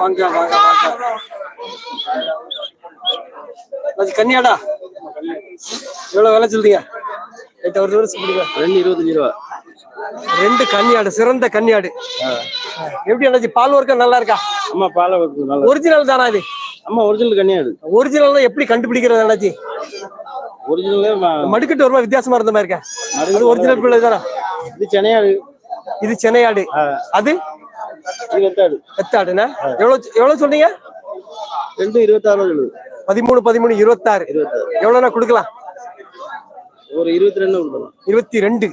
வாங்க வாங்க வாங்க. அது கன்னியாடா? எவ்வளவு விலை சொல்றீங்க? எட்டு ஒரு வருஷம் ரெண்டு இருபத்தஞ்சு ரூபா. ரெண்டு கன்னியாடு சிறந்த கன்னியாடு. எப்படி அண்ணாச்சி பால் ஒர்க்கம் நல்லா இருக்கா? அம்மா பாலை நல்லா ஒரிஜினல் தானா இது அம்மா ஒரிஜினல் கன்னியாடு. ஒரிஜினல் எப்படி கண்டுபிடிக்கிறது அண்ணாச்சி? ஒரிஜினலே மடுக்கட்டு ஒரு வித்தியாசமா இருந்த மாதிரி இருக்கா. அது ஒரிஜினல் பிள்ளை தானா? இது சென்னையாடு. இது சென்னையாடு. அது? இது வெத்தாடு. எத்தாடுண்ணா சொன்னீங்க? ரெண்டு இருபத்தாறு சொல்லுது. பதிமூணு பதிமூணு இருபத்தாறு. எவ்வளவுண்ணா கொடுக்கலாம்? ஒரு இருபத்தி ரெண்டு கொடுக்கலாம். இருபத்தி ரெண்டு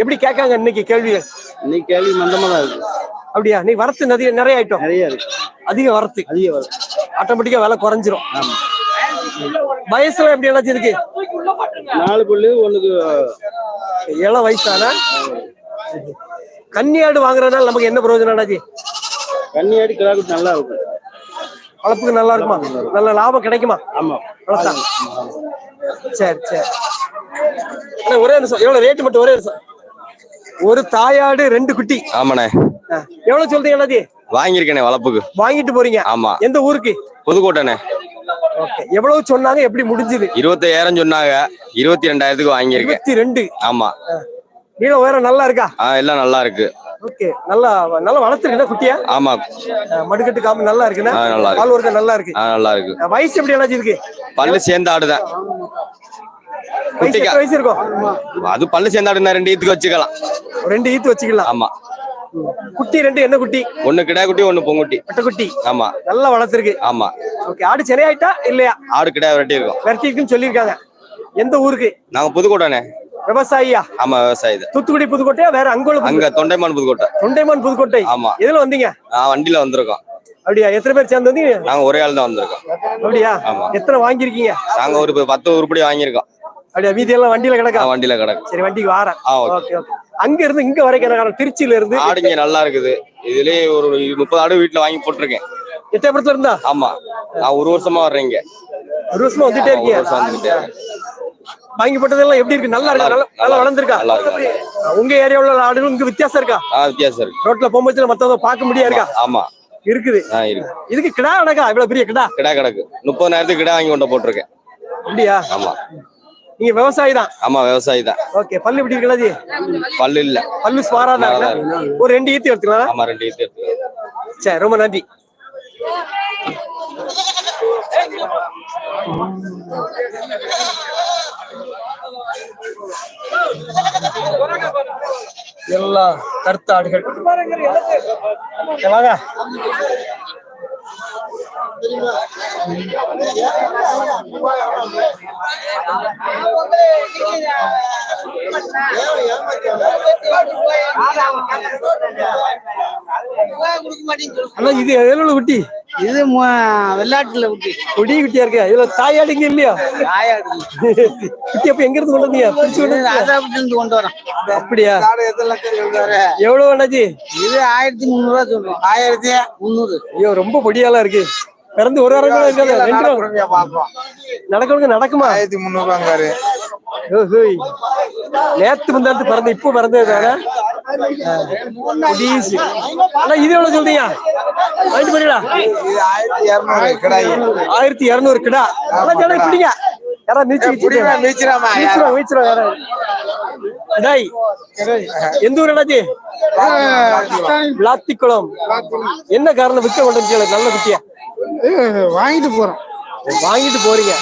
எப்படி கேட்காங்க இன்னைக்கு கேள்விகள்? இன்னைக்கு கேள்வி மந்தமா தான் இருக்கு. அப்படியா? நீ வரத்து நிறைய நிறைய ஆயிட்டோம். நிறைய இருக்கு. அதிக வரத்து. அதிக வரும் ஆட்டோமேட்டிக்கா விலை குறைஞ்சிரும். ஆமா. வயசுல எப்படி என்னாச்சு இருக்கு? நாலு புல்லு ஒண்ணுக்கு இளம் வயசான? கன்னியாடு வாங்குறதுனால நமக்கு என்ன பிரயோஜனம் அண்ணாச்சி? கன்னியாடி கிடாக்குட்டி நல்லா இருக்கும். வளர்ப்புக்கு நல்லா இருக்குமா? நல்ல லாபம் கிடைக்குமா? ஆமா. வளர்த்தா. சரி சரி. அண்ணா, ஒரே நிமிஷம். எவ்வளவு ரேட்டு மட்டும் ஒரே நிமிஷம். ஒரு தாயாடு ரெண்டு குட்டி. ஆமாண்ணே. எவ்வளவு சொல்றீங்க அண்ணாச்சி? வாங்கியிருக்கேனே வளப்புக்கு வாங்கிட்டு போறீங்க. ஆமா. எந்த ஊருக்கு? புதுக்கோட்டைண்ணே. ஓகே. எவ்வளவு சொன்னாங்க? எப்படி முடிஞ்சது? இருபத்தாயிரம் சொன்னாங்க. இருபத்தி ரெண்டாயிரத்துக்கு வாங்கியிருக்கேன். இருபத்தி ரெண்டு ஆமா நீள உயரம் நல்லா இருக்கா? ஆ எல்லாம் நல்லா இருக்கு. ஓகே. நல்லா நல்லா வளர்த்துருக்குண்ணா குட்டியா? ஆமா. மடுக்கட்டு காம்பு நல்லா இருக்குண்ணா ஆ, நல்லா இருக்கு. பால் ஒர்க்கம் நல்லா இருக்கு. ஆ நல்லா இருக்கு. வயசு எப்படி என்னாச்சு இருக்கு பல்லு சேர்ந்து ஆடுதான். வயசு குட்டிக்கா. எத்தனை வயசு இருக்கும்? அது பல்லு சேர்ந்து ஆடுனா ரெண்டு ஈத்துக்கு வச்சுக்கலாம். ரெண்டு ஈத்து வச்சுக்கலாம். ஆமா. குட்டி ரெண்டு என்ன குட்டி? ஒண்ணு கிடா குட்டி ஒண்ணு பொங்குட்டி. குட்டி ஆமா. நல்லா வளர்த்துருக்கு. ஆமா. ஓகே ஆடு சென்னை ஆயிட்டா இல்லையா? ஆடு கிடா விரட்டி இருக்கோம். விரட்டிருக்குன்னு சொல்லியிருக்காங்க. எந்த ஊருக்கு? நாங்க புதுக்கோட்டைண்ணே. விவசாயியா? ஆமா விவசாயி தூத்துக்குடி புதுக்கோட்டையா வேற அங்கோல அங்க தொண்டைமான் புதுக்கோட்டை. தொண்டைமான் புதுக்கோட்டை. ஆமா. எதுல வந்தீங்க? நான் வண்டியில வந்திருக்கோம். அப்படியா? எத்தனை பேர் சேர்ந்து வந்தீங்க? நாங்க ஒரே ஆள் தான் வந்திருக்கோம். அப்படியா? ஆமா. எத்தனை வாங்கியிருக்கீங்க? நாங்க ஒரு பத்து உருப்படி வாங்கியிருக்கோம். அப்படியா? மீதி எல்லாம் வண்டியில கிடக்கா? வண்டியில கிடக்கு. சரி வண்டிக்கு வாரேன். Okay okay. அங்க இருந்து இங்க வரைக்கும் காரணம்? திருச்சியில இருந்து ஆடு இங்க நல்லா இருக்குது. இதுலயே ஒரு முப்பது ஆடு வீட்டுல வாங்கி போட்டிருக்கேன். எட்டயபுரத்துல இருந்தா? ஆமா. நான் ஒரு வருஷமா வர்றேன் இங்க. ஒரு வருஷமா வந்துட்டே வந்துகிட்டே வாங்கி போட்டதெல்லாம் எப்படி இருக்கு? நல்லா இருக்கா? நல்லா வளர்ந்துருக்கா? உங்க ஏரியாவுல உள்ள ஆடுகள் இங்க வித்தியாசம் இருக்கா? வித்தியாசம் இருக்கு. ரோட்ல போகும்போது மத்தவங்க பார்க்க முடியா இருக்கா? ஆமா இருக்குது. இதுக்கு கிடா அடக்கா இவ்வளவு பெரிய கிடா? கிடா கிடக்கு. முப்பதாயிரத்துக்கு கிடா வாங்கி கொண்டு போட்டிருக்கேன். அப்படியா? ஆமா. நீங்க விவசாயி தான் ஆமா விவசாயி தான் ஓகே பல்லு எப்படி இருக்கலாஜி பல்லு இல்ல. பல்லு சுமாரா தான் நல்லா இருக்குல்ல? ஒரு ரெண்டு ஈத்து எடுத்துக்கலாம் ஆமா ரெண்டு ஈத்து எடுத்து சரி ரொம்ப நன்றி. எல்லாம் கருத்த ஆடுகள் இங்க வாங்க. இது எவ்வளவு குட்டி? இது மு- வெள்ளாட்டுல குட்டி. கொடி குட்டியா இருக்கு. இதுல தாயாடு இங்க இல்லையா? காயாடு குட்டி அப்ப எங்க இருந்து கொண்டு வந்தீங்க? பிடிச்சு கொண்டு கொண்டு வரோம். அப்படியா? எவ்வளவு அண்ணாச்சி? இது ஆயிரத்தி முந்நூறு ரூபா சொல்றோம். ஆயிரத்தி முந்நூறு. ஐயோ ரொம்ப பொடியாலாம் இருக்கு. பிறந்து ஒரு வாரம் கூட இருக்காது. ரெண்டு நடக்கணுங்க நடக்குமா? ஆயிரத்தி முந்நூறு ரூபாங்காரு ஓ, ஹோய். நேத்து முந்தாத்து பிறந்த இப்போ பிறந்தது. அண்ணா இது எவ்வளவு சொல்றீங்க? வாங்கிட்டு போறீங்களா? ஆயிரத்தி இருநூறு கிடாய். ஆயிரத்தி இருநூறு கிடா. நல்லா யாரா புடிமா, மீச்சிராமா, மீச்சிரும் மீச்சிரும் யாரா? கிடாய் எந்த ஊர் அண்ணாச்சி விளாத்திக்குளம் என்ன காரணம் விற்க கொண்டு நல்ல குட்டியா? வாங்கிட்டு போறோம். வாங்கிட்டு போறீங்க.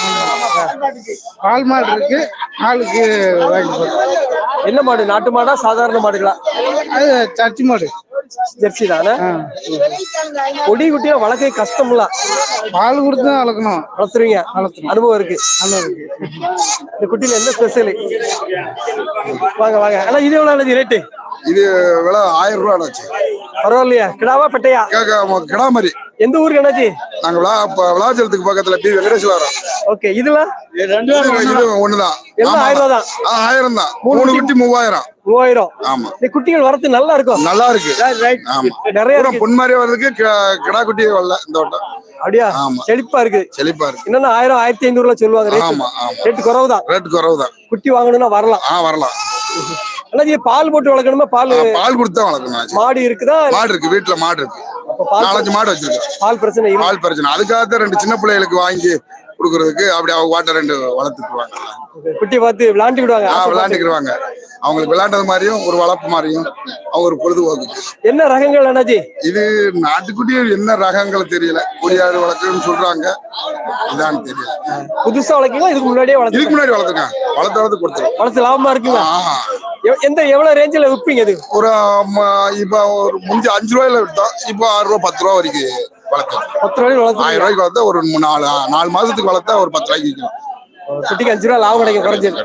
பால் மாடு இருக்கு. பாலுக்கு வாங்கிட்டு போறோம். என்ன மாடு? நாட்டு மாடா சாதாரண மாடுகளா? அது சர்ச்சி மாடு. ஜெர்சி தானே கொடி குட்டியா வளர்க்க கஷ்டம்ல. பால் கொடுத்து தான் வளர்க்கணும். வளர்த்துருவீங்க. அனுபவம் இருக்கு. நல்லா இருக்கு. இந்த குட்டியில என்ன ஸ்பெஷல் வாங்க வாங்க. ஆனா இது எவ்வளவு ரேட்டு இது விலை ஆயிரம் ரூபா ஆச்சு பரவாயில்லையா. கிடாவா பெட்டையா? கிடா மாதிரி. எந்த ஊருக்கு அண்ணாச்சி நாங்க விழா விளாச்சலத்துக்கு பக்கத்துல பி வெங்கடேஸ்வரம். ஓகே இதுல? ஒண்ணுதான். எல்லாம். ஆயிரம் ரூபா தான் ஆயிரம் தான். மூணு மூணு குட்டி- மூவாயிரம். மூவாயிரம். ஆமா. இந்த குட்டிகள் வரது நல்லா இருக்கும் நல்லா இருக்கு. ஆமா. நிறைய இருக்கு. பொன் மாதிரியே வர்றதுக்கு கி- கிடா குட்டி வரல இந்த வட்டம் அப்படியா? ஆமா. செழிப்பா இருக்குது செழிப்பா இருக்கு. என்னன்னா ஆயிரம் ஆயிரத்தி ஐநூறுல சொல்லுவாங்க. ரேட் ஆமா ஆமா. ரேட் குறவு தான் ரேட் குறவு தான் குட்டி வாங்கணும்னா வரலாம். ஆ வரலாம். அண்ணாச்சி பால் போட்டு வளர்க்கணுமா? பால் பால் கொடுத்தா வளர்க்கணும். மாடு இருக்குதா? மாடு இருக்கு வீட்டுல மாடு இருக்கு. நாலஞ்சு மாடு வச்சிருக்கோம். பால் பிரச்சனை பால் பிரச்சனை. அதுக்காக தான் ரெண்டு சின்ன பிள்ளைகளுக்கு வாங்கி கொடுக்கறதுக்கு அப்படி அவங்க வாட்டை ரெண்டு வளர்த்துக்குவாங்க. குட்டி பார்த்து ஆசைப்பட்டு. விளையாண்டுக்கிடுவாங்க அவங்களுக்கு விளையாண்டது மாதிரியும் ஒரு வளர்ப்பு மாதிரியும் அவங்க ஒரு பொழுதுபோக்கு என்ன ரகங்கள் அண்ணாச்சி இது நாட்டுக்குட்டி என்ன ரகங்கள் தெரியல. குடியாடு வளர்க்குன்னு சொல்றாங்க. இதான்னு தெரியல. புதுசா வளர்க்கீங்களா? இதுக்கு முன்னாடியே இதுக்கு வளர்த்து முன்னாடி வளர்த்துருக்காங்க. வளர்த்து வளர்த்து கொடுத்துரும் வளர்த்து லாபமா இருக்குங்களா? எந்த எவ்வளவு ரேஞ்சில் விற்பீங்க இது? ஒரு இப்ப ஒரு முடிஞ்ச அஞ்சு ரூபாயில விட்டோம் இப்போ ஆறு ரூபா பத்து ரூபா வரைக்கும் வளர்த்தோம் பத்து ரூபாய் வளர்த்து ஆயிரம் ரூபாய்க்கு வளர்த்தா ஒரு நாலு நாலு மாசத்துக்கு வளர்த்தா ஒரு பத்து ரூபாய்க்கு விற்கும் குட்டிக்கு அஞ்சு ரூபா லாபம் கிடைக்கும் குறைஞ்சது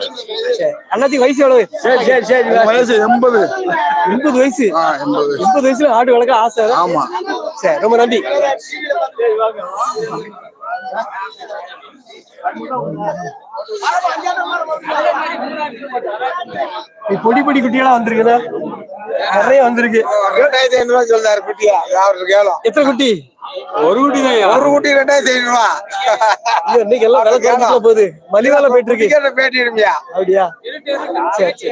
சரி. அண்ணாச்சி வயசு எவ்வளவு? சரி சரி சரி வயசு எண்பது. எண்பது வயசு. ஆ எண்பது. வயசுல ஆடு வளர்க்க ஆசை ஆமா. சரி ரொம்ப நன்றி. நீ பொடி பொடி குட்டிகளா வந்திருக்குதா? நிறைய வந்திருக்கு. ஐநூறு ரூபா சொல்றாரு குட்டியா. எத்தனை குட்டி? ஒரு குட்டி தான் ஒரு ரெண்டாயிரத்தி ஐநூறு ரூபா இன்னைக்கு எல்லாம் விலை குறைஞ்சிட்டு போகுது. மலிவால போயிட்டு இருக்கு. அப்படியா? சரி சரி.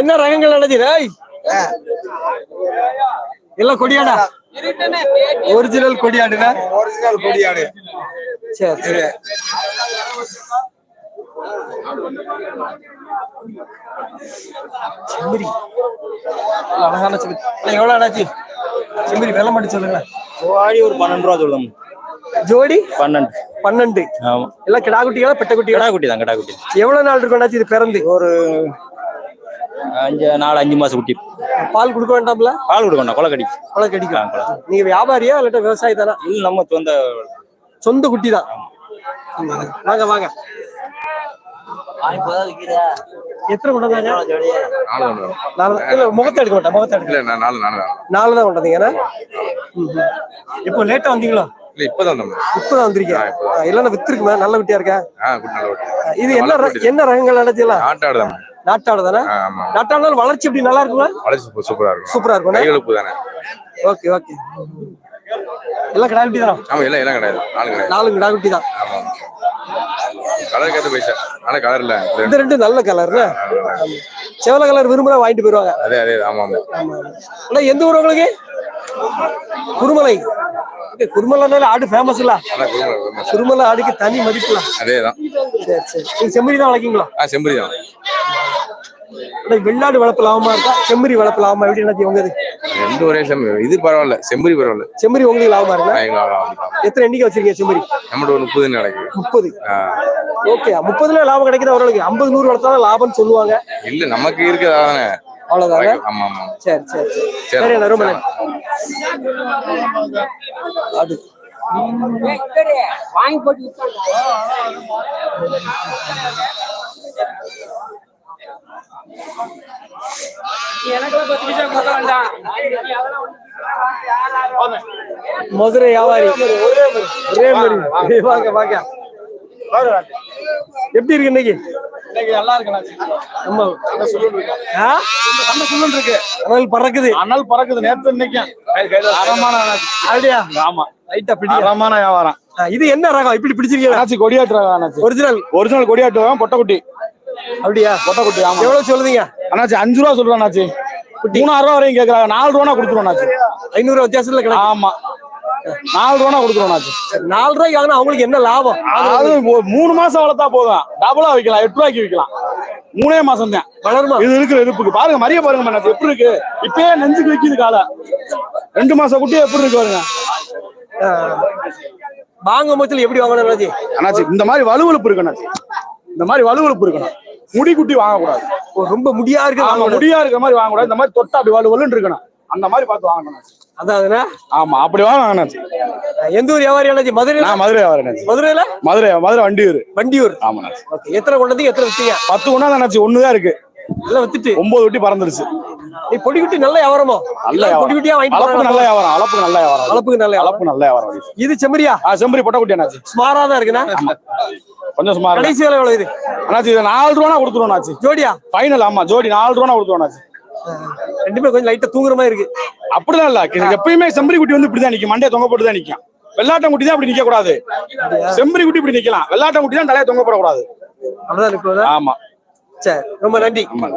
என்ன ரகங்கள் அண்ணாச்சி டேய் எல்லாம் கொடியாடா? ஒரிஜினல் கொடியாடுனா? ஒரிஜினல் கொடியாடு. சரி சரி. செம்பரி. அழகான செம்பரி. எவ்வளவு அண்ணாச்சி செம்பரி வெள்ளம் மட்டும் சொல்லுங்க ஆடி ஒரு பன்னெண்டு ரூபா சொல்லுங்க. ஜோடி? பன்னெண்டு. பன்னெண்டு. ஆமா. எல்லாம் கிடா குட்டிகளா பெட்ட குட்டிகளா? கிடா குட்டி தான் கிடா குட்டி எவ்வளவு நாள் இருக்கும் இது பிறந்து? ஒரு அஞ்சு நாலு அஞ்சு மாசம் குட்டி. பால் கொடுக்க வேண்டாம்ல? பால் கொடுக்கணும் கொலை கடி பழம் கடிக்கும் நீங்க வியாபாரியா இல்லாட்ட விவசாயி தானா? இல்ல நம்ம சொந்த சொந்த குட்டி தான். வாங்க வாங்க. எத்தனை நாலு முகத்தை எடுக்க மாட்டேன் முகத்தை எடுக்க இல்ல நான் நாலு நாலு தான் நாலு தான் கொண்டு வந்தீங்கன்னா இப்போ லேட்டா வந்தீங்களோ? இல்ல இப்பதான் நம்ம இப்பதான் வந்திருக்கீங்க. இல்லைன்னா வித்துருக்குமே நல்ல இருக்கா. ஆ, இது என்ன என்ன ரகங்கள் அடைச்சலாம் நாட்டாடு தான். நாட்டாடு தானே? நாட்டாடுனாலும் வளர்ச்சி எப்படி நல்லா இருக்குமா? வளர்ச்சி சூப்பர் சூப்பரா இருக்கும். சூப்பரா இருக்கும் தானே. Okay okay. எல்லாம் கிடா குட்டி தான்? ஆமா எல்லாம் எல்லாம் கிடையாது நாலு நாலு கிடா குட்டி தான். ஆமா. கலருக்கு ஏற்ற பைசா. ஆனா கலர் இல்ல. இந்த ரெண்டு நல்ல கலர்ல செவல கலர் விரும்புறா வாங்கிட்டு போயிருவாங்க. அதே அதே ஆமா ஆமா. எந்த ஊர் உங்களுக்கு? குருமலை. குருமலைனால ஆடு ஃபேமஸ் இல்ல? குருமலை, குருமலை. குருமலை ஆடுக்கு தனி மதிப்புல. அதே தான் சரி. சரி செம்மறி தான் வளர்க்கீங்களா? செம்பரி தான். வெள்ளாடு வளர்ப்பு லாபமா இருக்கா? செம்மறி வளர்ப்பு லாபமா எப்படி என்ன உங்க ரெண்டு ஒரே செம்பரி இது பரவாயில்ல. செம்பரி பரவாயில்ல. செம்மறி உங்களுக்கு லாபமா இருக்கா. எத்தனை எண்ணிக்கை வச்சிருக்கீங்க செம்மறி? நம்மகிட்ட ஒரு முப்பது நடக்குது முப்பது. ஆ. ஓகே முப்பதுல லாபம் கிடைக்குது அவர்களுக்கு ஐம்பது நூறு வளர்த்தாலும் லாபம்னு சொல்லுவாங்க. இல்ல நமக்கு இருக்குது அதானே அவ்வளவுதானே? ஆமா ஆமா சரி சரி சரி. சரி. மதுரை வியாபாரி. ஒரே மாதிரி. வாங்க வாங்க. எப்படி இருக்கு இன்னைக்கு? நல்லா இருக்கு அனல் பறக்குது. அனல் பறக்குது நேத்து இன்னைக்கு. ஆமா. லைட்டா பிடிக்க அறமான வியாபாரம். இது என்ன ரகம்? இப்படி பிடிச்சிருக்கீங்களா? அண்ணாச்சி கொடியாட்டு ரகம் ஒரிஜினல் ஒரிஜினல் கொடியாட்டு பொட்டைக்குட்டி. அப்படியா? பொட்டைக்குட்டி ஆமா. எவ்வளவு சொல்லுதீங்க? அண்ணாச்சி அஞ்சு ரூபா சொல்றேன் அண்ணாச்சி. மூணாயிரம் ரூபா வரையும் கேக்குறாங்க. நாலு ரூபா கொடுத்துருவோம் அண்ணாச்சி. ஐநூறு வித்தியாசத்துல கிடைக்கும். ஆமா. நாலு ரூபா அண்ணாச்சி. நாலு ரூபாய்க்கு வாங்கினா அவங்களுக்கு என்ன லாபம்? ஒரு மூணு மாசம் வளர்த்தா போதும். டபுளா விக்கலாம் எட்டு ரூபாய்க்கு விக்கலாம். மூணே மாசம் தான். வளருமா? இது இருக்கிற இருப்புக்கு பாருங்க மரிய பாருங்க அண்ணாச்சி. எப்படி இருக்கு? இப்பயே நெஞ்சுக்கு வைக்கிது காலை. ரெண்டு மாசம் குட்டி எப்படி இருக்கு பாருங்க. வாங்கும் போதுல எப்படி வாங்கணும் அண்ணாச்சி? இந்த மாதிரி வலுவலுப்பு இருக்கு அண்ணாச்சி. இந்த மாதிரி வலுவலுப்பு இருக்கணும். முடி குட்டி வாங்கக்கூடாது ரொம்ப முடியா இருக்கு. முடியா இருக்கிற மாதிரி வாங்கக்கூடாது. இந்த மாதிரி தொட்டா அப்படி வலு வலுன்னு இருக்கணும். அந்த மாதிரி பார்த்து வாங்கணும். அதாவதுண்ணா ஆமா அப்படி வாங்க எந்த ஊர் வியாபாரி அண்ணாச்சி? மதுரை நான் மதுரை அண்ணாச்சி. மதுரையில? மதுரை மதுரை வண்டியூர். வண்டியூர். ஆமா ஓகே எத்தனை கொண்டு வந்து எத்தனை வித்தீங்க? பத்து ஒண்ணா அண்ணாச்சி. ஒண்ணுதான் இருக்கு. எல்லாம் வித்துட்டு? ஒன்பது குட்டி பறந்துருச்சு. நீ பொடி குட்டி நல்ல வியாபாரமோ? நல்ல பொடி குட்டியா வாங்கிட்டு அளப்புக்கு நல்ல. வியாபாரம் அளப்புக்கு நல்ல வியாபாரம். அளப்புக்கு நல்ல வியாபாரம். அளப்பு நல்ல வியாபாரம். இது செம்மறியா? ஆ செம்பரி பொட்டை குட்டி அண்ணாச்சி. ஸ்மாரா தான் இருக்குண்ணா. கொஞ்சம் சுமார் கடைசி விலை எவ்வளவு இது? அண்ணாச்சி இது நாலு ரூபா கொடுத்துருவோம் அண்ணாச்சி. ஜோடியா? ஃபைனல் ஆமா ஜோடி நாலு ரூபா கொடுத்துருவோம் அண்ணாச்சி. ரெண்டுமே கொஞ்சம் லைட்டா தூங்குற மாதிரி இருக்கு. அப்படிலாம் இல்ல. எப்பயுமே செம்பரி குட்டி வந்து இப்படிதான் நிக்கும். மண்டைய தொங்க போட்டு தான் நிக்கும். வெள்ளாட்டம் குட்டி தான் இப்படி நிக்க கூடாது செம்பரி குட்டி இப்படி நிக்கலாம். வெள்ளாட்டம் குட்டி தான் தலையை தொங்க போடக்கூடாது. அப்படிதான் ஆமா. சரி ரொம்ப நன்றி. ஆமா.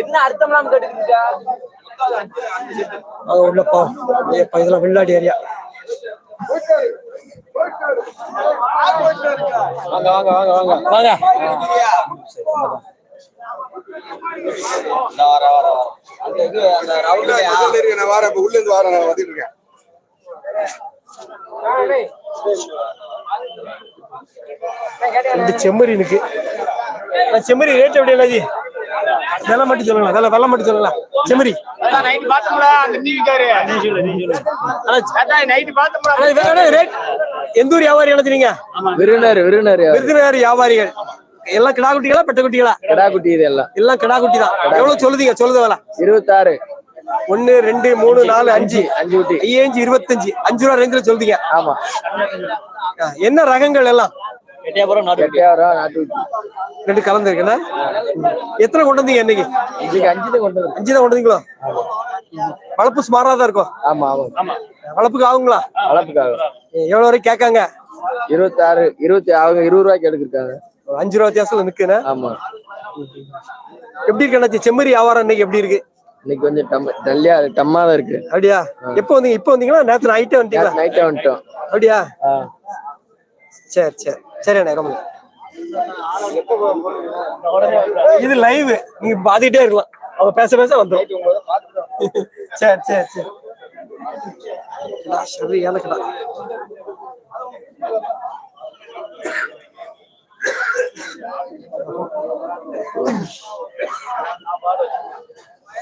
என்ன அர்த்தம்லாம் கேட்டுக்கிட்டு அது உள்ளப்பா. ஏப்பா இதெல்லாம் வெள்ளாடி ஏரியா. வாங்க வாங்க வாங்க வாங்க. வாங்க. வர வர வர அந்த இது அந்த ரவுண்ட் இருக்கு நான் வாரேன். இப்ப உள்ள இருந்து வாரேன் நான் வந்துட்டு இருக்கேன் ரெண்டு செம்மறி இருக்கு செம்மறி ரேட் எப்படி என்னாச்சு வெலை மட்டும் சொல்லுங்களா வெலை வெலை மட்டும் சொல்லுங்களா செம்மறி. ரேட் எந்த ஊர் வியாபாரி எழுதுனீங்க? விருந்தினர் விருந்தினர் விருதுநகர் வியாபாரிகள். எல்லாம் கிடா குட்டிகளா பெட்ட குட்டிகளா கடா குட்டி இது எல்லாம். எல்லாம் கிடா குட்டி தான் எவ்வளவு சொல்லுதீங்க? சொல்லுது வேலை இருபத்தாறு. ஒன்னு ரெண்டு மூணு நாலு அஞ்சு அஞ்சு. குட்டி ஐயஞ்சு இருபத்தஞ்சு. அஞ்சு ரூபா ரேஞ்சில் சொல்றீங்க. ஆமா. என்ன ரகங்கள் எல்லாம்? ரெண்டு கலந்துருக்குண்ணா எத்தனை கொண்டு வந்தீங்க இன்னைக்கு? அஞ்சு தான் கொண்டு வந்து அஞ்சு தான் கொண்டு வந்தீங்களோ? வளர்ப்பு ஸ்மாரா தான் இருக்கும். ஆமா ஆமா. வளர்ப்புக்கு ஆகுங்களா? வளர்ப்புக்காக. எவ்வளவு வரைக்கும் கேட்காங்க? இருபத்தாறு இருபத்தி அவங்க இருபது ரூபாய்க்கு எடுத்திருக்காங்க. அஞ்சு ரூபா வித்தியாசத்துல நிக்குண்ணா ஆமா. எப்படி இருக்கு செம்மறி வியாபாரம் இன்னைக்கு எப்படி இருக்கு? இன்னைக்கு டம் டல்லியா டம்மா தான் இருக்கு. அப்படியா? எப்போ வந்தீங்க? இப்போ வந்தீங்களா? நேத்து நைட்டே வந்துட்டீங்களா? நைட்டே வந்துட்டோம். அப்படியா. சரி சரி. சரி அண்ணா ரொம்ப இது லைவ் நீங்க பாத்துக்கிட்டே இருக்கலாம். அவங்க பேச பேச வந்துடும் சரி சரி சரி. சரி எனக்குடா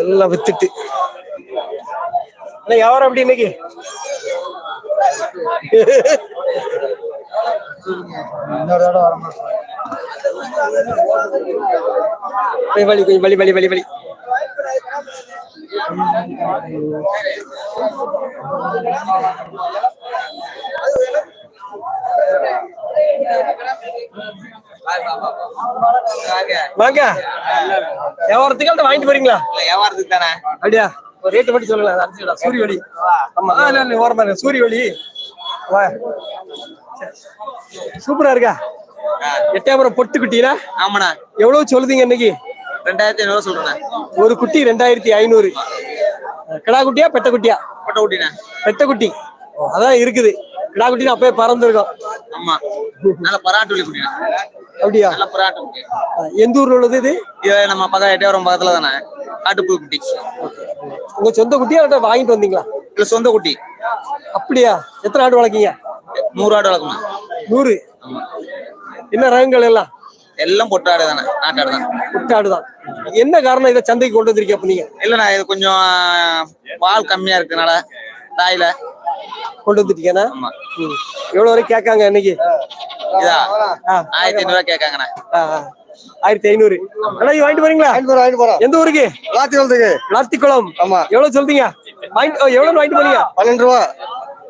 எல்லாம் வித்துட்டு. அண்ணா, வியாபாரம் எப்படி இன்னைக்கு? வலி கொஞ்சம் வலி வலி வலி வலி. வாங்க. வியாபாரத்துக்கு வாங்கிட்டு போறீங்களா? வியாபாரத்துக்கு தானே அப்படியா? ரேட்டு மட்டும் சொல்லுங்க சூரிய ஒளி. ஆமா. ஆ, இல்ல இல்ல ஓரமா இருக்கு சூரிய ஒளி. சூப்பரா இருக்கா? எட்டாயிரம் பொட்டு குட்டினா ஆமாண்ணா. எவ்வளவு சொல்லுதீங்க இன்னைக்கு? ரெண்டாயிரத்தி ஐநூறு சொல்றேன் ஒரு குட்டி ரெண்டாயிரத்தி ஐநூறு. கிடா குட்டியா பெட்ட குட்டியா? பட்ட குட்டிண்ணே. பெட்ட குட்டி. அதான் இருக்குது. கிடா குட்டி அப்பயே பறந்துருக்கோம். ஆமா. நல்ல பராட்டு குட்டிண்ணே அப்படியா? நல்ல பராட்டு குட்டி. எந்த ஊர்ல உள்ளது இது? இது நம்ம பக்கம் எட்டாயிரம் பக்கத்துல தானே. காட்டுப்புழு குட்டி. உங்க சொந்த குட்டியா இல்லாட்டா வாங்கிட்டு வந்தீங்களா? இல்ல சொந்த குட்டி. அப்படியா? எத்தனை ஆடு வளர்க்கீங்க? நூறு ஆடு வளர்க்கணும். நூறு? என்ன ரகங்கள் எல்லாம்? எல்லாம் பொட்டாடு தானே. நாட்டாடு தான். குட்டாடு தான். என்ன காரணம் இதை சந்தைக்கு கொண்டு வந்திருக்கீங்க அப்ப நீங்க? இல்லண்ணா இது கொஞ்சம் பால் கம்மியா இருக்கனால தாயில கொண்டு வந்துட்டீங்கன்னா. எவ்வளவு வரை கேட்காங்க இன்னைக்கு? ஆயிரத்தி ஐநூறு கேட்காங்கண்ணா. ஆயிரத்தி ஐநூறு. அண்ணா இது வாங்கிட்டு போறீங்களா? வாங்கிட்டு போறோம் எந்த ஊருக்கு? லாத்திக்குளத்துக்கு லாத்திக்குளம் ஆமா. எவ்வளவு சொல்றீங்க? வாங்கிட்டு எவ்வளவு வாங்கிட்டு போறீங்க? பன்னெண்டு ரூபா.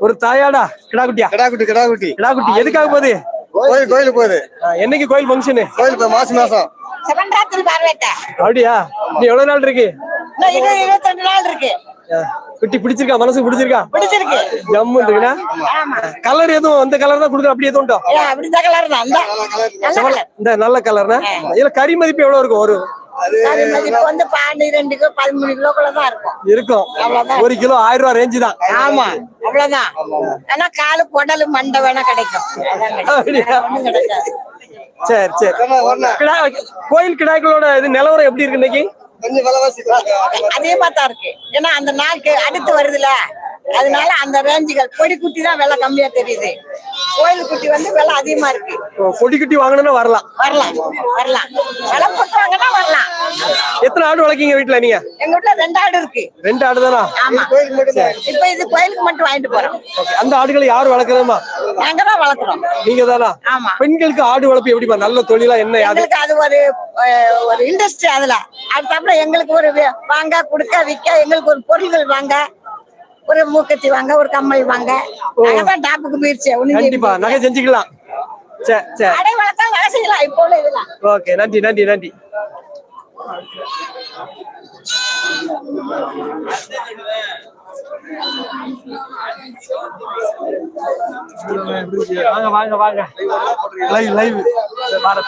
ஒரு தாயாடா? கிடா குட்டியா கிடா குட்டி கிடா குட்டி கிடா குட்டி எதுக்காக போகுது? கோயில் கோயிலுக்கு போகுது. என்னைக்கு கோயில் ஃபங்க்ஷனு கோயில் போய் மாசம். மாசம் அப்படியா? நீ எவ்வளவு நாள் இருக்கு? இருபத்தி ரெண்டு நாள் இருக்கு. குட்டி பிடிச்சிருக்கா மனசு பிடிச்சிருக்கா? பிடிச்சிருக்கு ஜம்மு இருக்குண்ணா? கலர் எதுவும் இந்த கலர் தான் கொடுக்குற அப்படி எதுவும் உண்டோ? அப்படி இந்த கலர் தான். இந்த நல்ல கலர்னா இதுல கறி மதிப்பு எவ்வளவு இருக்கும் ஒரு? வந்து பன்னிரெண்டு கிலோ பதிமூணு கிலோக்குள்ள தான் இருக்கும். ஒரு கிலோ ஆயிரம் ரூபாய் ரேஞ்சு தான். ஆமா அவ்வளவுதான். ஆனா காலு குடலு மண்டை வேணா கிடைக்கும். சரி சரி. கிடா- கோயில் கிடாய்களோட இது நிலவரம் எப்படி இருக்கு இன்னைக்கு? கொஞ்சம் விலைவாசி அதிகமா தான் இருக்கு. ஏன்னா அந்த நாளுக்கு அடுத்து வருதுல அதனால அந்த ரேஞ்சுகள் பொடி குட்டி தான் விலை கம்மியா தெரியுது. கோயில் குட்டி வந்து விலை அதிகமா இருக்கு. பொடி குட்டி வாங்கணும்னா வரலாம். வரலாம். வரலாம். விலை போட்டுவாங்கன்னா வரலாம். எத்தனை ஆடு வளர்க்கீங்க வீட்டுல நீங்க? எங்க வீட்டுல ரெண்டு ஆடு இருக்கு. ரெண்டு ஆடு தானா ஆமா இப்ப இது கோயிலுக்கு மட்டும் வாங்கிட்டு போறோம். அந்த ஆடுகளை யார் வளர்க்குறதுமா? நாங்க தான் வளர்க்குறோம். நீங்க தானா ஆமா. பெண்களுக்கு ஆடு வளர்ப்பு எப்படிமா நல்ல தொழிலா என்ன அது எங்களுக்கு அது ஒரு ஒரு இண்டஸ்ட்ரி அதுல. அடுத்தாப்புல எங்களுக்கு ஒரு வாங்க கொடுக்க விற்க எங்களுக்கு ஒரு பொருள்கள் வாங்க. ஒரு மூக்கத்தி வாங்க ஒரு கம்மல் வாங்க. அதான் டாப்புக்கு போயிருச்சு. கண்டிப்பா நகை செஞ்சுக்கலாம். கடை வளர்த்தா வேலை செய்யலாம். இப்போ இதெல்லாம். ஓகே நன்றி நன்றி நன்றி. வாங்க வாங்க வாங்க. லைவ் லைவ் வார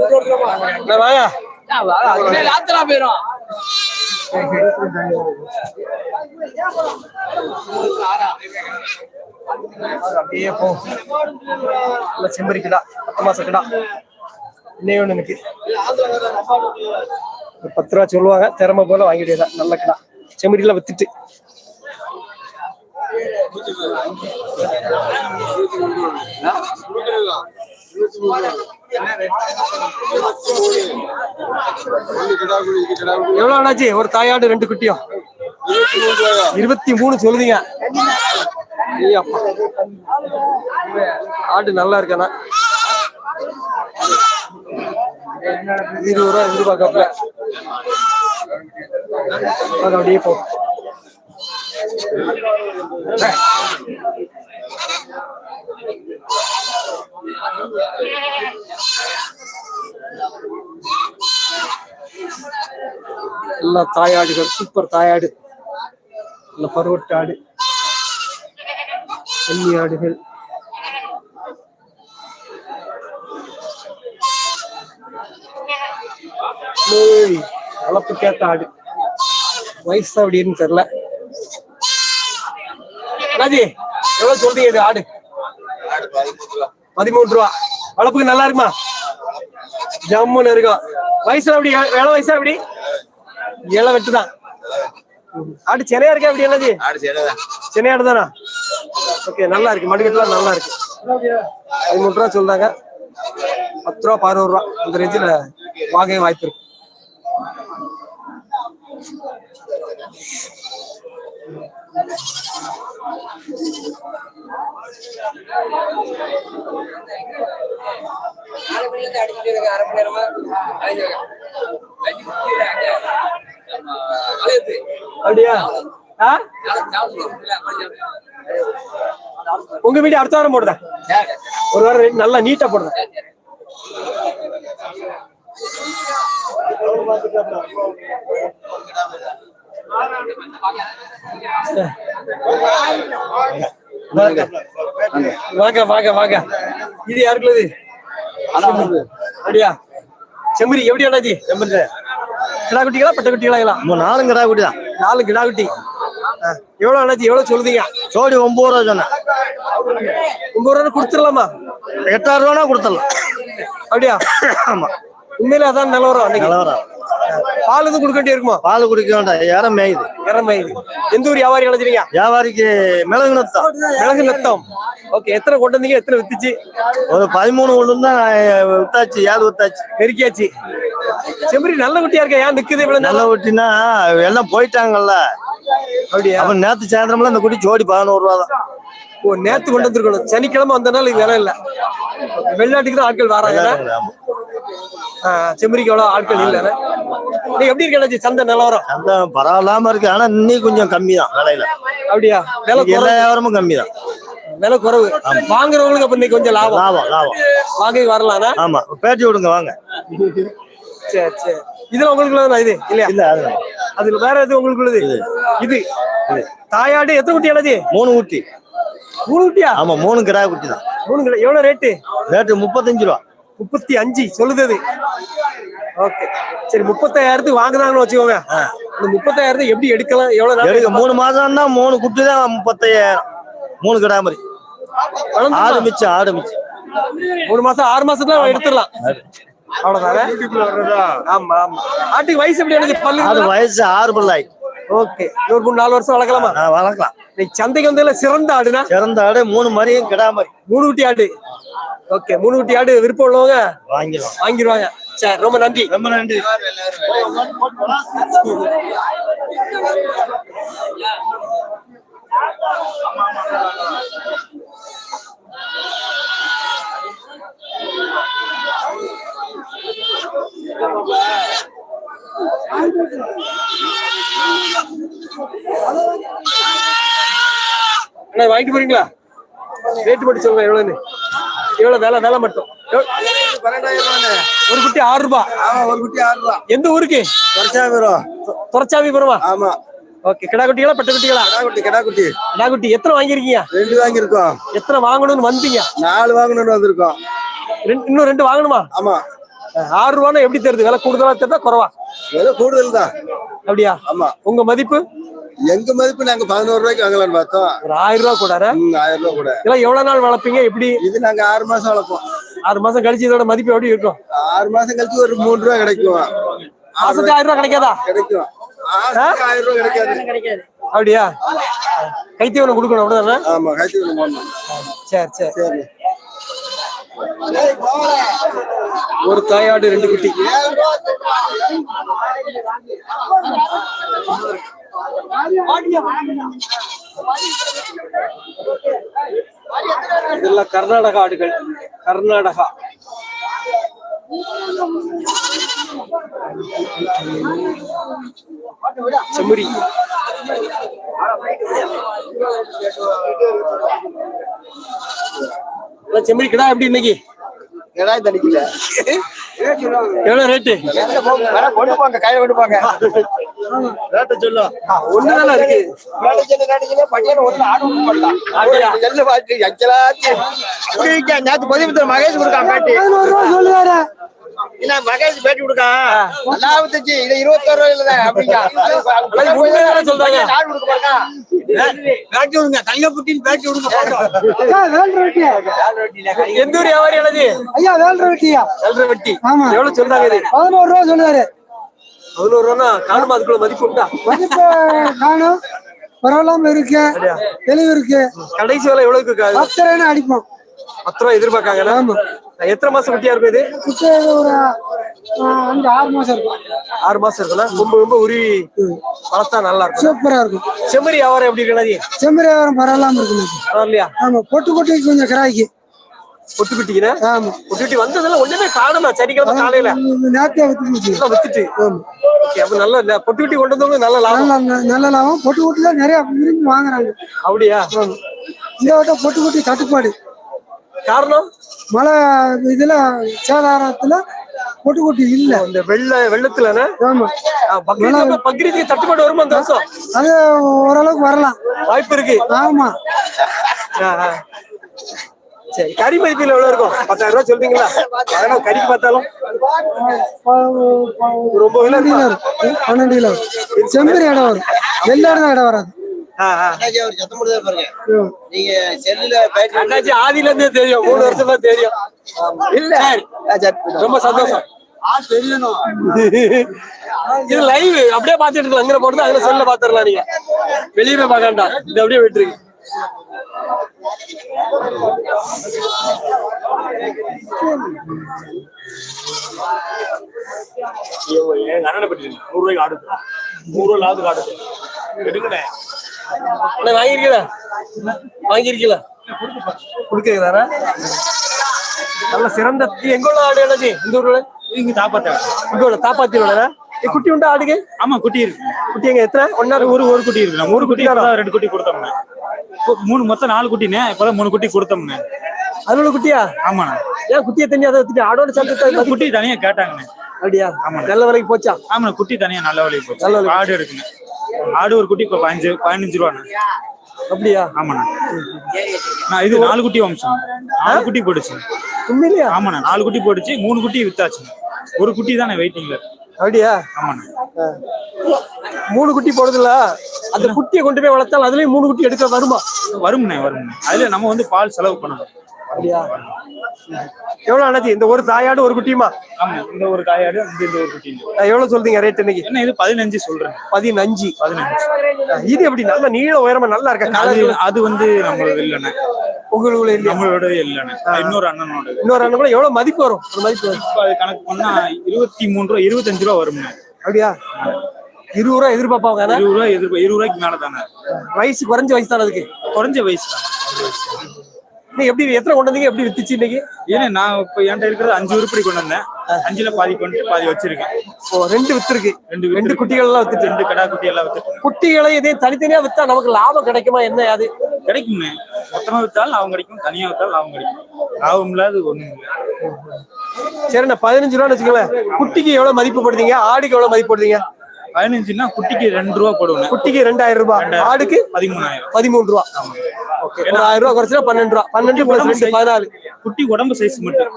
போயிட்டு வாங்க அப்படியே போ நல்ல செம்பரி கிடா பத்து மாசம் கிடா இன்னே ஒண்ணு எனக்கு பத்து ரூபா சொல்லுவாங்க திறமை போல வாங்கிடுவேன் நல்ல கிடா. செம்மறியெல்லாம் வித்துட்டு. எவ்வளவு ஆனாச்சு? ஒரு தாயாடு ரெண்டு குட்டியும் இருபத்தி மூணு சொல்லுதீங்க. ஐயா, ஆடு நல்லா இருக்கானா இருபது ரூபா எதிர்பார்க்கல வாங்க, அப்படியே போ. எல்லா தாயாடுகள் சூப்பர் தாயாடு. நல்ல பருவட்டு ஆடு. கன்னி ஆடுகள். வளர்ப்பு கேட்ட ஆடு. வயசு அப்படின்னு தெரியல ராஜி எவ்வளவு சொல்றீங்க இது ஆடு? பதிமூணு ரூபா. வளர்ப்புக்கு நல்லா இருக்குமா? ஜம்முன்னு இருக்கும் வயசுல அப்படி வேலை வயசா அப்படி இள வெட்டுதான். ஆடு சென்னையா இருக்கா அப்படி என்னது சென்னை ஆடு தானா? ஓகே நல்லா இருக்கு. மடுக்கட்டுலாம் நல்லா இருக்கு. பதிமூணு ரூபா சொல்றாங்க. பத்து ரூபா பதினோரு ரூபா. அந்த ரேஞ்சில் வாங்க வாய்ப்பு இருக்கு. அப்படியா? உங்க வீடு அடுத்த வாரம் போடுதா ஒரு வாரம் ரேட் நல்லா நீட்டா போடுதா வாங்க வாங்க வாங்க. இது யாருக்குள்ளது? அப்படியா? செம்மறி எப்படி அண்ணாஜி கிடா குட்டிகளா பட்ட குட்டிகளா நாலும் கடா குட்டி தான். நாலு கிடா குட்டி எவ்வளவு அண்ணாச்சி? எவ்வளவு சொல்லுதீங்க? ஜோடி ஒன்பது ரூபா சொன்னேன். ஒன்பது ரூபா கொடுத்துடலாமா? எட்டாயிரம் ரூபானா கொடுத்துடலாம். அப்படியா? ஆமா. உண்மையில அதான் நிலவரம் நிலவரம் பால் எதுவும் கொடுக்க வேண்டிய இருக்குமா? பால் குடிக்க வேண்டாம். யாரும் மேயுது. இறமையுது எந்த ஊர் வியாபாரி அழைச்சிருக்கீங்க வியாபாரிக்கு மிளகு நத்தம். மிளகு நத்தம். ஓகே எத்தனை கொண்டு வந்தீங்க? எத்தனை வித்துச்சு? ஒரு பதிமூணு ஒண்ணு தான் வித்தாச்சு ஏழு வித்தாச்சு. நெருக்கியாச்சு செம்பரி நல்ல குட்டியா இருக்கா? ஏன் நிக்குது இவ்வளவு நல்ல நல்ல குட்டினா எல்லாம் போயிட்டாங்கல்ல. அப்படியா? அப்ப நேத்து சாயந்தரம்ல இந்த குட்டி ஜோடி பதினோரு ரூபா தான். ஓ நேத்து கொண்டு வந்திருக்கணும். சனிக்கிழமை வந்தனால இது விலை இல்ல. வெளிநாட்டுக்கு தான் ஆட்கள் வராங்க. ஆமா. செம்பரிக்கு எவ்வளவு ஆட்கள் இல்ல. நீ எப்படி இருக்க சந்தை நிலவரம் அந்த பரவாயில்லாம இருக்கு. ஆனா இன்னும் கொஞ்சம் கம்மி தான் விலையில. அப்படியா? விலை இன்னைக்கு எல்லா வியாபாரமும் கம்மி தான். விலை குறைவு. வாங்குறவங்களுக்கு அப்ப இன்னைக்கு கொஞ்சம் லாபம். லாபம் லாபம். வாங்கி வரலாம்னா ஆமா. பேட்டி விடுங்க வாங்க. சரி சரி. இதுல உங்களுக்கு இது? இல்லையா? இல்ல அதுல வேற எது உங்களுக்கு உள்ளது இது. தாயாடு எத்தனை குட்டி எனது மூணு குட்டி. மூணு குட்டியா? ஆமா மூணு கிடா குட்டி தான். மூணு கிலோ எவ்வளவு ரேட்டு? ரேட்டு முப்பத்தஞ்சு ரூபா. முப்பத்தி அஞ்சு சொல்லுது ஓகே. சரி முப்பத்தாயிரத்துக்கு வாங்குறாங்கன்னு வச்சுக்கோங்க. அந்த முப்பத்தாயிரத்துக்கு எப்படி எடுக்கலாம்? எவ்வளவு எடுக்க மூணு மாசம் தான் மூணு குட்டி தான் முப்பத்தையாயிரம் மூணு கிடா மாதிரி? ஆடு மிச்சம் ஆடு மிச்சம். மூணு மாசம் ஆறு மாசத்துல எடுத்துடலாம். ஆமா ஆமா. ஆட்டுக்கு வயசு எப்படி எனக்கு பல்லு வயசு ஆறு ஓகே. ஒரு மூணு நாலு வருஷம் வளர்க்கலாமா? நான் வளர்க்கலாம். இன்னைக்கு சந்தைக்கு வந்ததுல சிறந்த ஆடுனா? சிறந்த ஆடு மூணு மாதிரியும் கிடா மாதிரி மூணு குட்டி ஆடு. ஓகே மூணு குட்டி ஆடு விருப்பம் உள்ளவங்க வாங்கிடலாம் வாங்கிடுவாங்க. சரி ரொம்ப நன்றி. ரொம்ப நன்றி. அண்ணா வாங்கிட்டு போறீங்களா? ரேட்டு மட்டும் சொல்லுங்க எவ்வளவுன்னு. எவ்வளவு வேலை வேலை மட்டும். ஒரு குட்டி ஆறு ரூபாய் ஒரு குட்டி ஆறு ரூபா. எந்த ஊருக்கு? துறச்சாமிபுரமா ஆமா. ஓகே கிடா குட்டிகளா பட்ட குட்டிகளா? கிடா குட்டி கிடா குட்டி கிடா குட்டி எத்தனை வாங்கியிருக்கீங்க? ரெண்டு வாங்கியிருக்கோம். எத்தனை வாங்கணும்னு வந்தீங்க? நாலு வாங்கணும்னு வந்திருக்கோம். ரெண்டு இன்னும் ரெண்டு வாங்கணுமா? ஆமா. ஆறு ரூபான்னா எப்படி தெரியுது விலை கூடுதலா தெரியுதா குறவா? விலை கூடுதல் தான். அப்படியா? ஆமா. உங்க மதிப்பு? எங்க மதிப்பு நாங்க பதினோரு ரூபாய்க்கு வாங்கலாம்னு பார்த்தோம். ஒரு ஆயிரம் ரூபாய் கூட ஆயிரம் ரூபாய் கூட. இதெல்லாம் எவ்வளவு நாள் வளர்ப்பீங்க? எப்படி? இது நாங்க ஆறு மாசம் வளர்ப்போம். ஆறு மாசம் கழிச்சு இதோட மதிப்பு எப்படி இருக்கும்? ஆறு மாசம் கழிச்சு ஒரு மூணு ரூபாய் கிடைக்கும். மாசத்துக்கு ஆயிரம் ரூபாய் கிடைக்காதா? கிடைக்கும். ஆயிரம் ரூபாய் கிடைக்காது. அப்படியா? கைத்தீவனம் கொடுக்கணும் அப்படிதானே? ஆமா போடணும். சரி சரி. சரி. ஒரு தாயாடு ரெண்டு குட்டி. இதெல்லாம் கர்நாடகா ஆடுகள். கர்நாடகா. செம்மறி. செம்மறி கிடா எப்படி இன்னைக்கு? கிடாய் தடிக்கல எவ்வளவு ரேட்டு கொண்டு போங்க கையில கொண்டு போங்க. ரேட்டை சொல்லும் ஒண்ணுதானே இருக்கு? அப்படியா? நேத்து பதிவு மகேஷ் கொடுக்கான் பேட்டி. என்ன மகேஷ் பேட்டி கொடுக்கான் நாற்பத்தஞ்சு இது இருபத்தோரு ரூபாய் இல்ல அப்படிங்க சொல்றாங்க. நாடு கொடுக்க பாருங்க பேட்டி விடுங்க. புட்டின்னு பேட்டி விடுங்க எந்த ஊர் வியாபாரி என்னது ஐயா வேல்ற வெட்டியா ஏழரை வட்டி ஆமா. எவ்வளவு சொல்றாங்க இது? பதினோரு ரூபா சொல்லுவாரு பதினோரு ரூபா காணுமா அதுக்குள்ள மதிப்பு உண்டா? மதிப்பு காணும். பரவாயில்லாம இருக்கு. தெளிவு இருக்கு. கடைசி வேலை எவ்வளவு இருக்கு பத்தரைன்னு அடிப்போம். பத்து ரூபா எதிர்பார்க்காங்க எத்தனை மாசம் குட்டியா இருக்கும் இது ஒரு ஆறு மாசம் இருக்கும். ஆறு மாசம் இருக்கும்ல? ரொம்ப ரொம்ப உருவி வளர்த்தா நல்லா இருக்கும். சூப்பரா இருக்கும். செம்மறி வியாபாரம் எப்படி இருக்கு செம்மறி வியாபாரம் பரவாயில்லாம இருக்கும் பரவாயில்லையா? ஆமா பொட்டு பொட்டு கொஞ்சம் கிராய்க்கு. பொட்டு குட்டிக்குன்னு? ஆமா. பொட்டு குட்டி வந்ததுல ஒண்ணுமே காணுமா சனிக்கிழமை காலையில. எல்லாம் வித்துட்டு ஆமா. Okay, அப்ப நல்ல பொட்டு குட்டி கொண்டு வந்தவங்க நல்ல லாபம். நல்ல லாபம் பொட்டு பொட்டு தான் நிறைய விரும்பி வாங்குறாங்க. அப்படியா? இந்த வட்டம் பொட்டு தட்டுப்பாடு. காரணம்? மழை இதுல சேதாரத்துல பொட்டி இல்ல. இந்த வெள்ள வெள்ளத்துலன்னு ஆமா. பக்ரீத் பக்ரீத்துக்கு தட்டுப்பாடு வருமா இந்த வருஷம்? அது ஓரளவுக்கு வரலாம். வாய்ப்பு இருக்கு. ஆமா. சரி கறி மதிப்பில் எவ்வளவு இருக்கும்? பத்தாயிரம் ரூபாய் சொல்றீங்களா? அதெல்லாம் கறிக்கு பார்த்தாலும். ரொம்ப பன்னெண்டு? கிலோ. செம்பரி இடம் வரும். வெள்ளாடு தான் இடம் வராது. ஆ, ஆ. ம். நீங்க செல்லுல அண்ணாச்சி ஆதியில இருந்தே தெரியும் மூணு வருஷமா தெரியும். இல்ல. ரொம்ப சந்தோஷம். இது லைவ் அப்படியே பாத்துட்டு இருக்கலாம். அங்க போட்டு அதுல செல்ல பாத்துடலாம் நீங்க. வெளியே போய் பார்க்க வேண்டாம் இது அப்படியே விட்டுருக்கு எங்க அண்ணனை பற்றி நூறு ரூபாய்க்கு ஆடு நூறு ரூபாய் ஆடு எடுங்கண்ணே. அண்ணா, வாங்கிருக்கீங்களா வாங்கிருக்கீங்களா கொடுக்குறீங்களா நல்ல சிறந்த எங்க உள்ள ஆடு என்னது இந்த ஊர்ல? இங்க தாப்பாத்தேன் இங்க உள்ள தாப்பாத்தி உள்ள குட்டி உண்டா ஆடுக்கு? ஆமா குட்டி இருக்கு. குட்டி எங்க எத்தனை? ஒன்னா ஒரு ஒரு குட்டி இருக்கு நம்ம ஒரு குட்டி ரெண்டு குட்டி கொடுத்தோம்னா மூணு மொத்தம் நாலு குட்டிண்ணே. இப்பதான் மூணு குட்டி கொடுத்தோம்ண்ணே. அதோட குட்டியா? ஆமாண்ணே. ஏன் குட்டியை தண்ணி அதை வச்சுட்டு ஆடோட சேர்த்து குட்டி தனியா கேட்டாங்கண்ணே. அப்படியா? ஆமாண்ணே. நல்ல விலைக்கு போச்சா? ஆமாண்ணே குட்டி தனியா நல்ல வழி போச்சு. நல்ல விலைக்கு. ஆடு இருக்குண்ணே. ஆடு ஒரு குட்டி இப்போ பதினஞ்சு பதினஞ்சு ரூபாண்ணே. அப்படியா? ஆமாண்ணே. நான் இது நாலு குட்டி வம்சம். நாலு குட்டி போட்டுச்சு. உண்மையிலையா? ஆமாண்ணே நாலு குட்டி போட்டுச்சு மூணு குட்டி வித்தாச்சுண்ணே ஒரு குட்டி தானே வெயிட்டிங்ல. அப்படியா? ஆமாண்ணே. மூணு குட்டி போடுதுல அந்த குட்டியை கொண்டு போய் வளர்த்தால் அதுலயும் மூணு குட்டி எடுக்க வருமா? வரும்ண்ணே வரும்ண்ணே. அதுல நம்ம வந்து பால் செலவு பண்ணணும். அப்படியா? எவ்வளவு அண்ணாச்சி? இந்த ஒரு தாயாடு ஒரு குட்டியுமா? ஆமா இந்த ஒரு காயாடு இந்த ஒரு குட்டி எவ்வளவு சொல்றீங்க ரேட் இன்னைக்கு? என்ன இது பதினஞ்சு சொல்றேன். பதினஞ்சு. பதினஞ்சு. இது எப்படி? நல்ல நீள உயரமா நல்லா இருக்கா? அது வந்து நம்மளது இல்லைண்ணே உங்களுக்கு இல்லையா? நம்மளோட இல்லைண்ணே இன்னொரு அண்ணனோட இன்னொரு அண்ணன் கூட எவ்வளவு மதிப்பு வரும்? ஒரு மதிப்பு வரும். கணக்கு பண்ணா இருபத்தி மூணு ரூபா இருபத்தஞ்சு ரூபா வரும்ண்ணே அப்படியா? இருபது ரூபா எதிர்பார்ப்பாங்க இருபது ரூபா எதிர்ப்பு இருபது ரூபாய்க்கு மேல தானே வயசு குறைஞ்ச வயசு தான் அதுக்கு? குறைஞ்ச வயசு தான். எப்படி எத்தனை கொண்டு வந்தீங்க? எப்படி வித்துச்சு இன்னைக்கு? ஏன்னா நான் இப்போ என்கிட்ட இருக்கிறது அஞ்சு உருப்படி கொண்டு வந்தேன். அஞ்சுல பாதி கொண்டு பாதி வச்சிருக்கேன். ஓ ரெண்டு வித்துருக்கு. ரெண்டு ரெண்டு குட்டிகள் எல்லாம் வித்துட்டு. ரெண்டு கடா குட்டி எல்லாம் வித்துட்டு. குட்டிகளை இதையும் தனித்தனியா வித்தா நமக்கு லாபம் கிடைக்குமா? என்ன அது? கிடைக்குமே. மொத்தமா வித்தாலும் லாபம் கிடைக்கும். தனியா வித்தாலும் லாபம் கிடைக்கும். லாபம் இல்லாத ஒண்ணும் இல்லை. சரி நான் பதினஞ்சு ரூபான்னு வச்சுக்கோங்களேன். குட்டிக்கு எவ்வளவு மதிப்பு போடுறீங்க? ஆடுக்கு எவ்வளவு மதிப்பு போடுறீங்க? பதினஞ்சுன்னா குட்டிக்கு ரெண்டு ரூபா போடுவேன். குட்டிக்கு ரெண்டாயிரம் ரூபாய். ஆடுக்கு? பதிமூணாயிரம். பதிமூணு ரூபா. ஓகே ஒரு ஆயிரம் ரூபாய் குறைச்சா பன்னெண்டு ரூபா. பன்னெண்டு பிளஸ் ரெண்டு பதினாலு. குட்டி உடம்பு சைஸ் மட்டும்.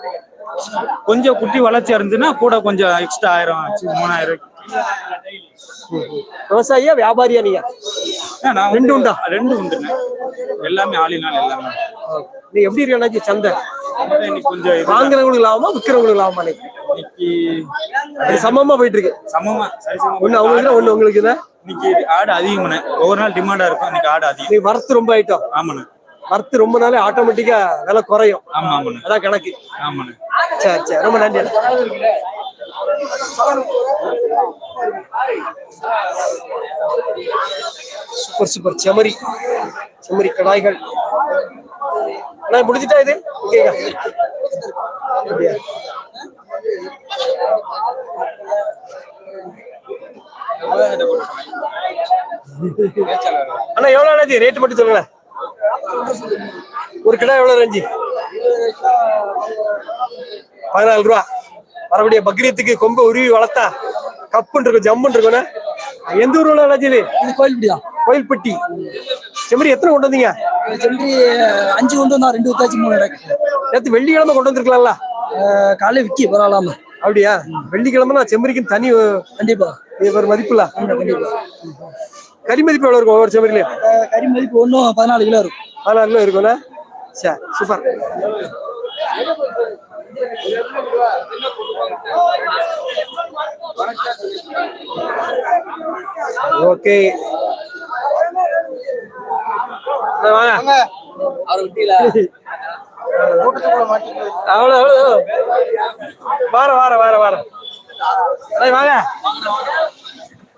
கொஞ்சம் குட்டி வளர்ச்சி இருந்துன்னா கூட கொஞ்சம் எக்ஸ்ட்ரா ஆயிரம். மூணாயிரம் விவசாயியா வியாபாரியா நீங்க? ரெண்டு உண்டா? ரெண்டு உண்டுங்க எல்லாமே ஆளினால் எல்லாமே. நீ எப்படி இருக்கா சந்தை? கொஞ்சம் வாங்குறவங்களுக்கு லாபமா விற்கிறவங்களுக்கு லாபமா இன்னைக்கு இன்னைக்கு சமமா போயிட்டு இருக்கு சமமா. ஒண்ணு அவங்களுக்கு ஒண்ணு உங்களுக்கு இன்னைக்கு ஆடு அதிகமாண்ணே. ஒவ்வொரு நாள் டிமாண்டா இருக்கும் இன்னைக்கு ஆடு அதிகம். நீ வரத்து ரொம்ப ஆயிட்டோம் ஆமாண்ணே. வரத்து ரொம்ப நாளே ஆட்டோமேட்டிக்கா விலை குறையும். ஆமா ஆமாண்ணே. அதான் கணக்கு. ஆமாண்ணே. சரி சரி ரொம்ப நன்றி. Super super. செமரி செமரி கடாய்கள். அண்ணா முடிஞ்சிட்டா இது? அப்படியா? அண்ணா எவ்வளவு அண்ணாச்சி ரேட் மட்டும் சொல்லுங்களேன். ஒரு கிடா எவ்வளவு ரஞ்சி? பதினாலு ரூபா. வரக்கூடிய பக்ரீத்துக்கு கொம்ப உருவி வளர்த்தா கப்புன்னு இருக்கும் ஜம்முன்னு இருக்கும்ண்ணே. எந்த ஊர்ல அண்ணாச்சி இது? கோயில்படியா கோயில்பட்டி. செம்மறி எத்தனை கொண்டு வந்தீங்க? செம்பரி அஞ்சு கொண்டு வந்தா ரெண்டு வித்தாச்சு மூணு இடம் நேற்று வெள்ளிக்கிழமை கொண்டு வந்திருக்கலாம்ல? காலையில விக்கி பரவாயில்லாம அப்படியா? வெள்ளிக்கிழமை செம்மறிக்கு தனி கண்டிப்பா. ஒரு மதிப்புல? கண்டிப்பா கறி மதிப்பு எவ்வளவு இருக்கும் ஒவ்வொரு செம்மறிலையும்? கறி மதிப்பு ஒன்றும் பதினாலு கிலோ இருக்கும். பதினாறு கிலோ இருக்கும்ண்ணே சரி சூப்பர் ஓகே அவ்வளோ அவ்வளோ வார வார வார வார வாங்க.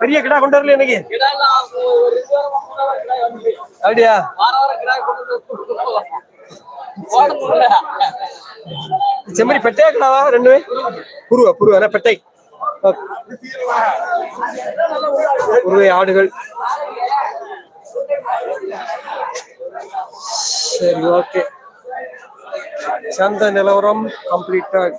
பெரிய கிடா கொண்டு வரல இன்னைக்கு? அப்படியா? செம்மறி பெட்டையா கிடாவா ரெண்டுமே புருவா புருவா பெட்டை. புருவை ஆடுகள். சரி ஓகே. சந்த நிலவரம் கம்ப்ளீட்டட்